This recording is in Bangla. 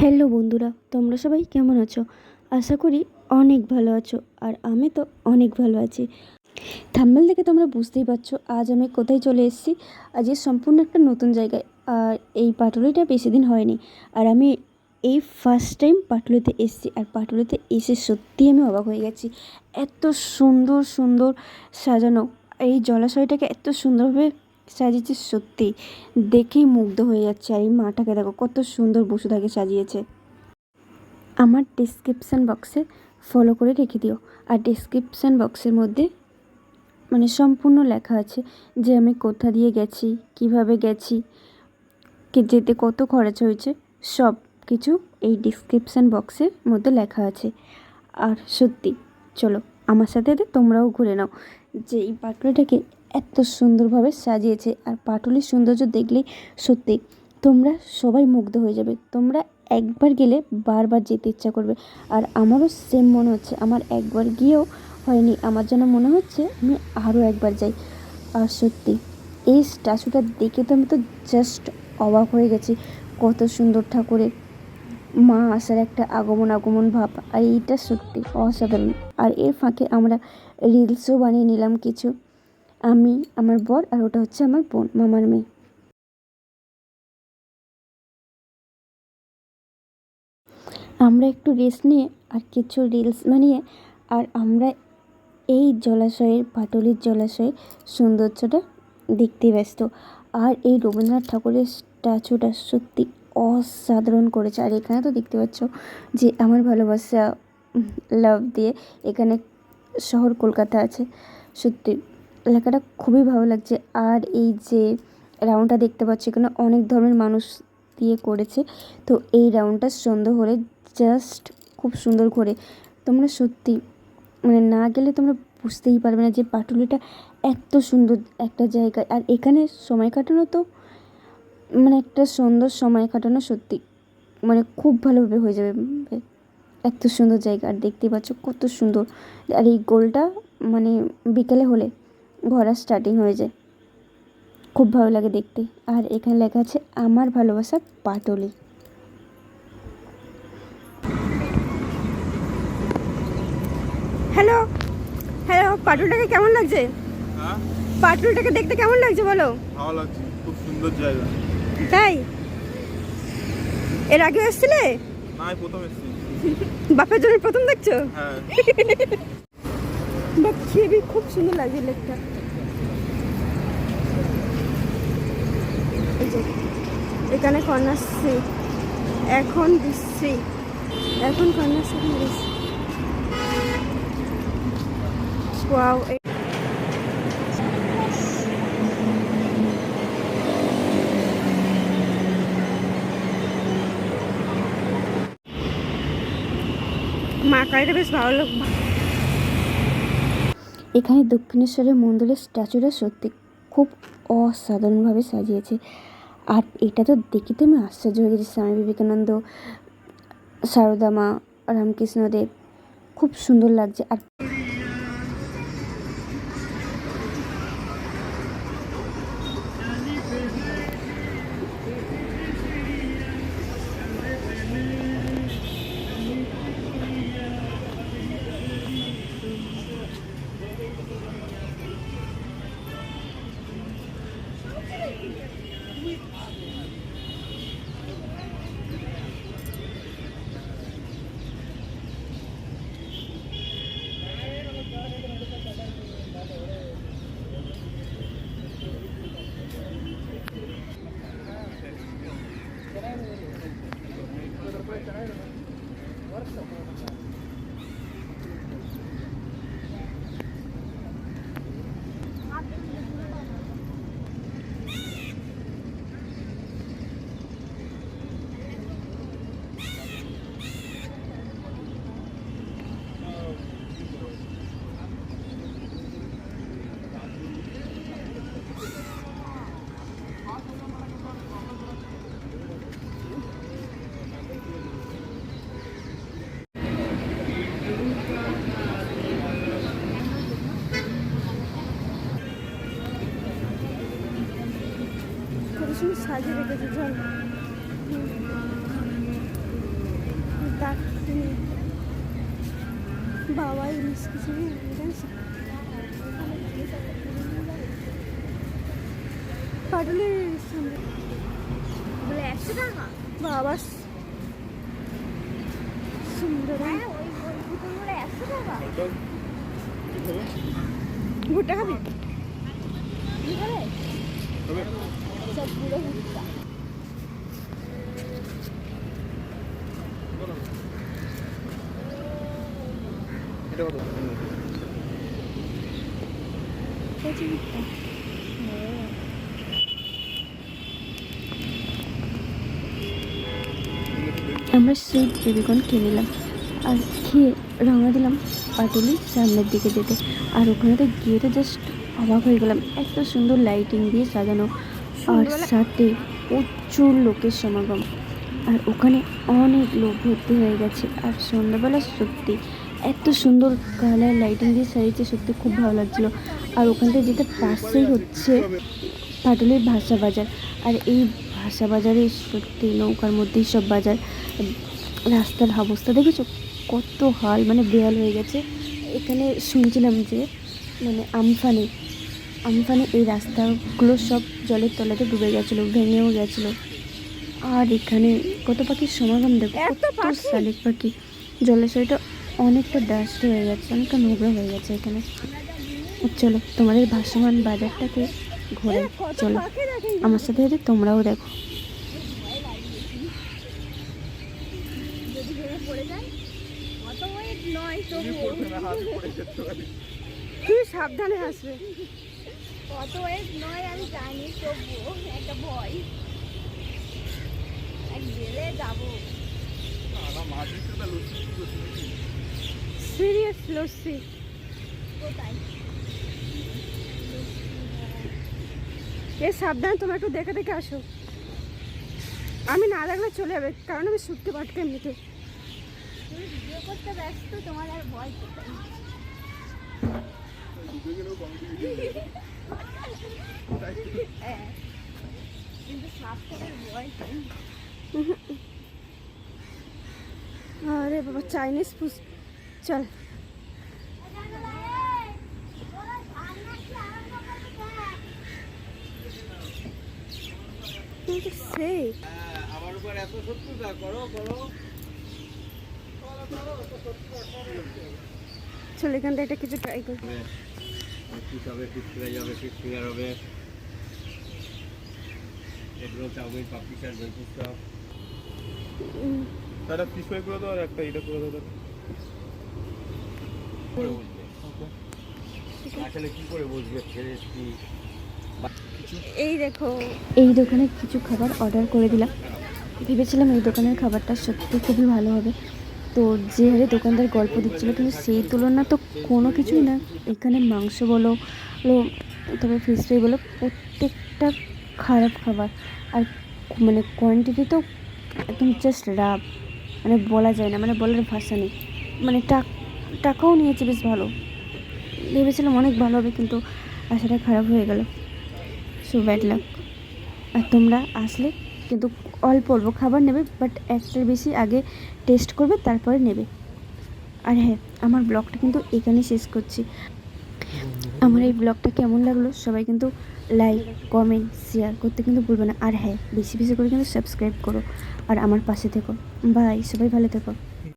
হ্যালো বন্ধুরা, তোমরা সবাই কেমন আছো? আশা করি অনেক ভালো আছো আর আমি তো অনেক ভালো আছি। থাম্বেল দেখে তোমরা বুঝতেই পারছ, আজ আমি কোথায় চলে এসেছি? আজ সম্পূর্ণ একটা নতুন জায়গায়, আর এই পাটুলিটা বেশি দিন হয়নি। আর আমি এই ফার্স্ট টাইম পাটুলিতে এসেছি, আর পাটুলিতে এসে সত্যিই আমি অবাক হয়ে গেছি। এত সুন্দর সুন্দর সাজানো, এই জলাশয়টাকে এত সুন্দরভাবে সাজিয়েছে সত্যি। দেখেই মুগ্ধ হয়ে যাচ্ছে আর এই মাটাকে দেখো, কত সুন্দর বসুধাকে সাজিয়েছে। আমার ডিসক্রিপশান বক্সে ফলো করে রেখে দিও। আর ডিসক্রিপশান বক্সের মধ্যে মানে সম্পূর্ণ লেখা আছে যে আমি কোথা দিয়ে গেছি, কীভাবে গেছি যেতে কত খরচ হয়েছে, সব কিছু এই ডিসক্রিপশান বক্সের মধ্যে লেখা আছে। আর সত্যি, চলো আমার সাথে তোমরাও ঘুরে নাও। যে এই পাটুলিটাকে এত সুন্দরভাবে সাজিয়েছে আর পাটুলির সৌন্দর্য দেখলেই সত্যি তোমরা সবাই মুগ্ধ হয়ে যাবে। তোমরা একবার গেলে বারবার যেতে ইচ্ছা করবে। আর আমারও সেম মনে হচ্ছে, আমার একবার গিয়েও হয়নি, আমার যেন মনে হচ্ছে আমি আরও একবার যাই। আর সত্যি এই স্ট্যাচুটা দেখে তো আমি তো জাস্ট অবাক হয়ে গেছি, কত সুন্দর ঠাকুরের মা আসার একটা আগমন আগমন ভাব, আর এইটা সত্যি অসাধারণ। আর এর ফাঁকে আমরা রিলসও বানিয়ে নিলাম কিছু। আমি, আমার বর আর ওটা হচ্ছে আমার বোন, মামার মেয়ে। আমরা একটু রেস্ট নিয়ে আর কিছু রিলস বানিয়ে আর আমরা এই জলাশয়ের, পাটলির জলাশয়ের সৌন্দর্যটা দেখতে ব্যস্ত। আর এই রবীন্দ্রনাথ ঠাকুরের স্ট্যাচুটা সত্যি অসাধারণ করেছে। আর এখানে তো দেখতে পাচ্ছ যে আমার ভালোবাসা লাভ দিয়ে এখানে শহর কলকাতা আছে। সত্যি এলাকাটা খুবই ভালো লাগছে। আর এই যে রাউন্ডটা দেখতে পাচ্ছি, এখানে অনেক ধরনের মানুষ দিয়ে করেছে। তো এই রাউন্ডটা সন্ধ্যে হলে জাস্ট খুব সুন্দর করে তোমরা সত্যি মানে না গেলে তোমরা বুঝতেই পারবে না যে পাটুলিটা এত সুন্দর একটা জায়গা। আর এখানে সময় কাটানো তো মানে একটা সুন্দর সময় কাটানো সত্যি মানে খুব ভালোভাবে হয়ে যাবে। এত সুন্দর জায়গা, আর দেখতেই পাচ্ছ কত সুন্দর। আর এই গোলটা মানে বিকেলে হলে ভরা স্টার্টিং হয়ে যায়। খুব ভালো লাগে দেখতে। আর এখানে লেখা আছে আমার ভালোবাসা পাটলি হ্যালো হ্যালো পাটুলটাকে কেমন লাগছে? হ্যাঁ? পাটুলটাকে দেখতে কেমন লাগছে বলো? ভালো লাগছে খুব সুন্দর জায়গা। তাই? এর আগে এসেছিলে? না প্রথম এসেছি। বাপের জন্য প্রথম দেখছ? হ্যাঁ। বাট খেবি খুব সুন্দর লাগছে লেকটা। এখানে কন্যাশ্রী এখন বিশ্রী এখন কন্যাশ্রী ওয়াও মা কালীটা বেশ ভালো লোক এখানে দক্ষিণেশ্বরের মন্দিরের স্ট্যাচুটা সত্যি খুব অসাধারণভাবে সাজিয়েছে। আর এটা তো দেখি তো আমি আশ্চর্য হয়ে গেছি। স্বামী বিবেকানন্দ, সারদা মা, রামকৃষ্ণদেব, খুব সুন্দর লাগছে। আর কত সুন্দর সাজিয়ে রেখেছে জল কিনে বাবা ইলিশ কিছু নিয়ে জানিস পাটুলের ইলিশ সামনে ভুট্টা খাবি? কি করে? তবে সব পুরো ভুট্টা। এটা কত? কচি ভুট্টা। আমরা সুইট বেবিকর্ন কিনে নিলাম। আর খেয়ে রওনা দিলাম পাটুলি সামনের দিকে যেতে। আর ওখানে তো গিয়ে তো জাস্ট অবাক হয়ে গেলাম। এত সুন্দর লাইটিং দিয়ে সাজানো। আর সাথে প্রচুর লোকের সমাগম। আর ওখানে অনেক লোক ভর্তি হয়ে গেছে। আর সন্ধ্যাবেলা সত্যি এত সুন্দর কালার লাইটিং দিয়ে সাজিয়েছে সত্যি খুব ভালো লাগছিল। আর ওখান থেকে যেতে পাশেই হচ্ছে পাটুলির ভাষা বাজার। আর এই ভাষা বাজারে সত্যি নৌকার মধ্যেই সব বাজার। রাস্তার অবস্থা দেখেছ? কত হাল মানে বেহাল হয়ে গেছে। এখানে শুনছিলাম যে মানে আমফানে আমফানে এই রাস্তাগুলো সব জলের তলাতে ডুবে গেছিল ভেঙেও গেছিল। আর এখানে কত পাখির সমাগম দেখো কত শালিক পাখি। জলাশয়টা অনেকটা ডাস্ট হয়ে গেছে অনেকটা নোংরা হয়ে গেছে এখানে। চলো তোমাদের ভাসমান বাজারটাকে ঘোরে চলো আমার সাথে সাথে তোমরাও দেখো। পড়ে যায় ওয়েট নয় তবুও তুই সাবধানে আসবে অত ওয়েট নয় আমি একটা ভয় গেলে যাব তা? সিরিয়াস কোথায় এ সাবধানে, তোমরা একটু দেখে দেখে আসো। আমি না দেখলে চলে যাবে, কারণ আমি শুটতে পারতে এমনিতে। তুমি ভিডিও করতে ব্যস্ত তোমার আর ভয় কোথায়? হ্যাঁ। কিন্তু সাপ থেকে ভয় আরে বাবা চাইনিজ ফুড চল। সেই আমার উপর এত শত্রুতা করো করো। চল এখান থেকে একটা কিছু ট্রাই করি। ফিশ হবে ফ্রাই হবে ফিশ ফিঙ্গার হবে। এগুলো চাউমিন পাপড়ি চাট দই ফুচকা উম, একটা ফিশ ফ্রাই করে দাও আর একটা এটা করে দাও। করে বলবে আসলে কি করে বুঝবে ফ্রেশ কি? এই দেখো এই দোকানে কিছু খাবার অর্ডার করে দিলাম। ভেবেছিলাম এই দোকানের খাবারটা সত্যি খুবই ভালো হবে। তো যে হারে দোকানদার গল্প দিচ্ছিল, কিন্তু সেই তুলনা তো কোনো কিছুই না। এখানে মাংস বলো তবে ফিশ ফ্রাই বলো, প্রত্যেকটা খারাপ খাবার। আর মানে কোয়ান্টিটি তো একদম জাস্ট রাব মানে বলা যায় না মানে বলার ভাষা নেই। মানে টাক, টাকাও নিয়েছে বেশ ভালো। ভেবেছিলাম অনেক ভালো হবে, কিন্তু আশাটা খারাপ হয়ে গেল। সো ব্যাড লাক আর তোমরা আসলে কিন্তু অল্প অল্প খাবার নেবে বাট একটার বেশি আগে টেস্ট করবে, তারপরে নেবে। আর হ্যাঁ আমার ব্লগটা কিন্তু এখানেই শেষ করছি। আমার এই ব্লগটা কেমন লাগল সবাই কিন্তু লাইক কমেন্ট শেয়ার করতে কিন্তু ভুলবে না। আর হ্যাঁ বেশি বেশি করে কিন্তু সাবস্ক্রাইব করো। আর আমার পাশে থেকো। বাই সবাই ভালো থেকো।